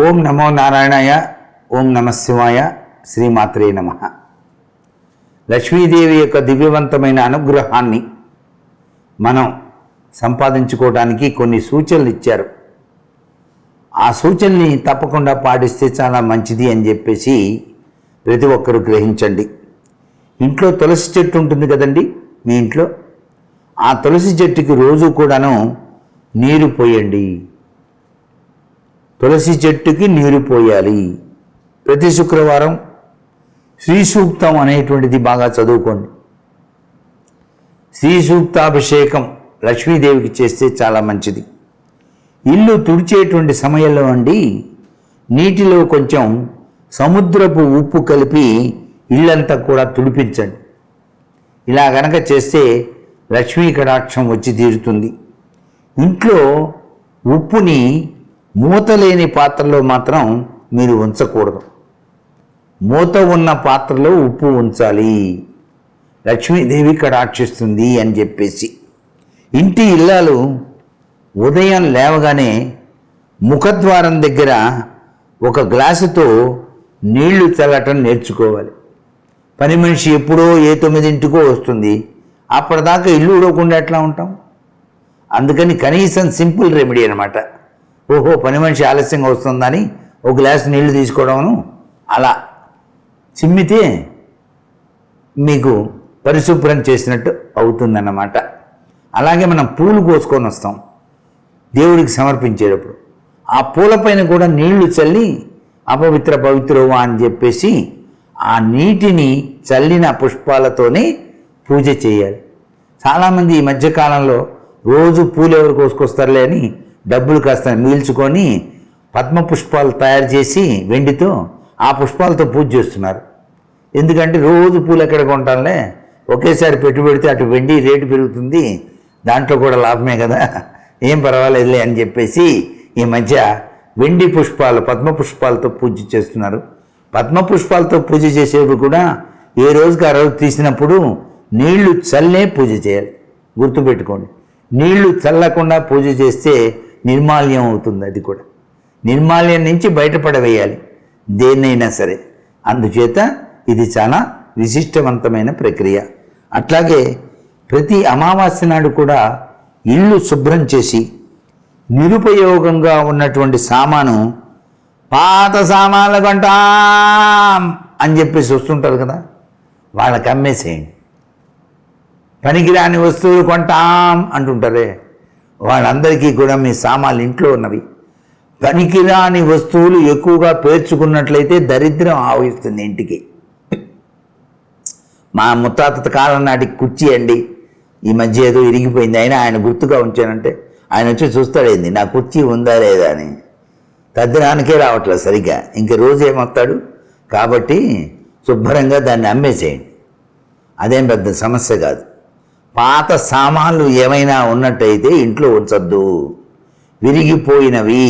ఓం నమో నారాయణాయ ఓం నమ శివాయ శ్రీమాత్రే నమ. లక్ష్మీదేవి యొక్క దివ్యవంతమైన అనుగ్రహాన్ని మనం సంపాదించుకోవడానికి కొన్ని సూచనలు ఇచ్చారు. ఆ సూచనని తప్పకుండా పాటిస్తే చాలా మంచిది అని చెప్పేసి ప్రతి ఒక్కరూ గ్రహించండి. ఇంట్లో తులసి చెట్టు ఉంటుంది కదండి మీ ఇంట్లో? ఆ తులసి చెట్టుకి రోజు కూడాను నీరు పోయండి. తులసి చెట్టుకి నీరు పోయాలి. ప్రతి శుక్రవారం శ్రీ సూక్తం అనేటువంటిది బాగా చదువుకోండి. శ్రీ సూక్తాభిషేకం లక్ష్మీదేవికి చేస్తే చాలా మంచిది. ఇల్లు తుడిచేటువంటి సమయంలో అండి నీటిలో కొంచెం సముద్రపు ఉప్పు కలిపి ఇల్లంతా కూడా తుడిపించండి. ఇలా గనక చేస్తే లక్ష్మీ కటాక్షం వచ్చి తీరుతుంది. ఇంట్లో ఉప్పుని మూత లేని పాత్రలో మాత్రం మీరు ఉంచకూడదు. మూత ఉన్న పాత్రలో ఉప్పు ఉంచాలి. లక్ష్మీదేవి కటాక్షిస్తుంది అని చెప్పేసి. ఇంటి ఇల్లాలు ఉదయం లేవగానే ముఖద్వారం దగ్గర ఒక గ్లాసుతో నీళ్ళు చల్లటం నేర్చుకోవాలి. పని మనిషి ఎప్పుడో ఏ తొమ్మిదింటికో వస్తుంది. అప్పటిదాకా ఇల్లు ఉడవకుండా ఎట్లా ఉంటాం? అందుకని కనీసం సింపుల్ రెమెడీ అనమాట ఓహో పని మనిషి ఆలస్యంగా వస్తుందని ఒక గ్లాస్ నీళ్ళు తీసుకోవడము అలా చిమ్మితే మీకు పరిశుభ్రం చేసినట్టు అవుతుందన్నమాట. అలాగే మనం పూలు కోసుకొని వస్తాం. దేవుడికి సమర్పించేటప్పుడు. ఆ పూలపైన కూడా నీళ్ళు చల్లి అపవిత్ర పవిత్రవా అని చెప్పేసి ఆ నీటిని చల్లిన పుష్పాలతోనే పూజ చేయాలి. చాలామంది ఈ మధ్యకాలంలో రోజు పూలు ఎవరు కోసుకొస్తారులే అని డబ్బులు కాస్త మిగిల్చుకొని పద్మ పుష్పాలు తయారు చేసి వెండితో ఆ పుష్పాలతో పూజ చేస్తున్నారు. ఎందుకంటే రోజు పూలు ఎక్కడ కొంటానులే? ఒకేసారి పెట్టుబడితే అటు వెండి రేటు పెరుగుతుంది దాంట్లో కూడా లాభమే కదా. ఏం పర్వాలేదులే అని చెప్పేసి ఈ మధ్య వెండి పుష్పాలు పద్మ పుష్పాలతో పూజ చేస్తున్నారు. పద్మ పుష్పాలతో పూజ చేసేవి కూడా ఏ రోజుకి ఆ రోజు తీసినప్పుడు నీళ్ళు చల్లే పూజ చేయాలి. గుర్తుపెట్టుకోండి. నీళ్ళు చల్లకుండా పూజ చేస్తే నిర్మాల్యం అవుతుంది అది కూడా. నిర్మాల్యం నుంచి బయటపడవేయాలి దేన్నైనా సరే. అందుచేత ఇది చాలా విశిష్టవంతమైన ప్రక్రియ. అట్లాగే ప్రతి అమావాస్య నాడు కూడా ఇల్లు శుభ్రం చేసి నిరుపయోగంగా ఉన్నటువంటి సామాను పాత సామాన్లు కొంటాం అని చెప్పేసి వస్తుంటారు కదా వాళ్ళకి అమ్మేసేయండి. పనికిరాని వస్తువులు కొంటాం అంటుంటారే. వాళ్ళందరికీ కూడా మీ సామాన్లు ఇంట్లో ఉన్నవి. పనికిరాని వస్తువులు ఎక్కువగా పేర్చుకున్నట్లయితే దరిద్రం ఆవహిస్తుంది ఇంటికి. మా ముత్తాత కాలం నాటి కుర్చీ అండి. ఈ మధ్య ఏదో ఇరిగిపోయింది. అయినా ఆయన గుర్తుగా ఉంచానంటే ఆయన వచ్చి చూస్తాడేంది నా కుర్చీ ఉందా లేదా అని. తద్దినానికే రావట్లేదు సరిగ్గా. ఇంక రోజు ఏమొస్తాడు? కాబట్టి శుభ్రంగా దాన్ని అమ్మేసేయండి. అదేం పెద్ద సమస్య కాదు. పాత సామాన్లు ఏమైనా ఉన్నట్టయితే ఇంట్లో ఉంచొద్దు. విరిగిపోయినవి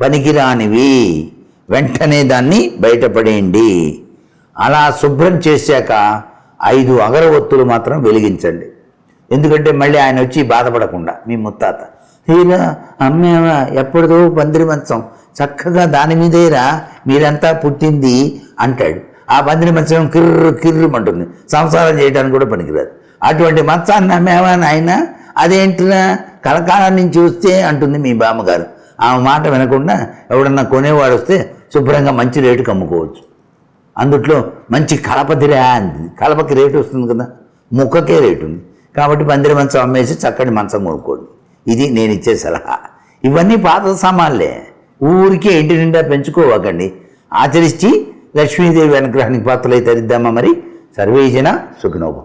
పనికిరానివి వెంటనే దాన్ని బయటపడేయండి. అలా శుభ్రం చేశాక ఐదు అగరవత్తులు మాత్రం వెలిగించండి. ఎందుకంటే మళ్ళీ ఆయన వచ్చి బాధపడకుండా మీ ముత్తాత. హీరా అమ్మేవా ఎప్పటిదో పందిరి మంచం చక్కగా దాని మీదేరా మీరంతా పుట్టింది అంటాడు. ఆ పందిరి మంచం కిర్రు కిర్రుమంటుంది. సంసారం చేయడానికి కూడా పనికిరాదు. అటువంటి మంచాన్ని నమ్మేవా నాయన? అదేంటినా కలకాలం నుంచి వస్తే అంటుంది మీ బామ్మగారు. ఆమె మాట వినకుండా ఎవడన్నా కొనేవాడు వస్తే శుభ్రంగా మంచి రేటుకి అమ్ముకోవచ్చు అందుట్లో మంచి కలపదిరా అంది. కలపకి రేటు వస్తుంది కదా? ముక్కకే రేటు ఉంది. కాబట్టి పందిరి మంచం అమ్మేసి చక్కటి మంచం కొనుక్కోండి. ఇది నేను ఇచ్చే సలహా. ఇవన్నీ పాత సామాన్లే. ఊరికే ఇంటి నిండా పెంచుకోవకండి. ఆచరించి లక్ష్మీదేవి అనుగ్రహానికి పాత్రలై తరిద్దామా మరి? సర్వేజన సుఖనోభం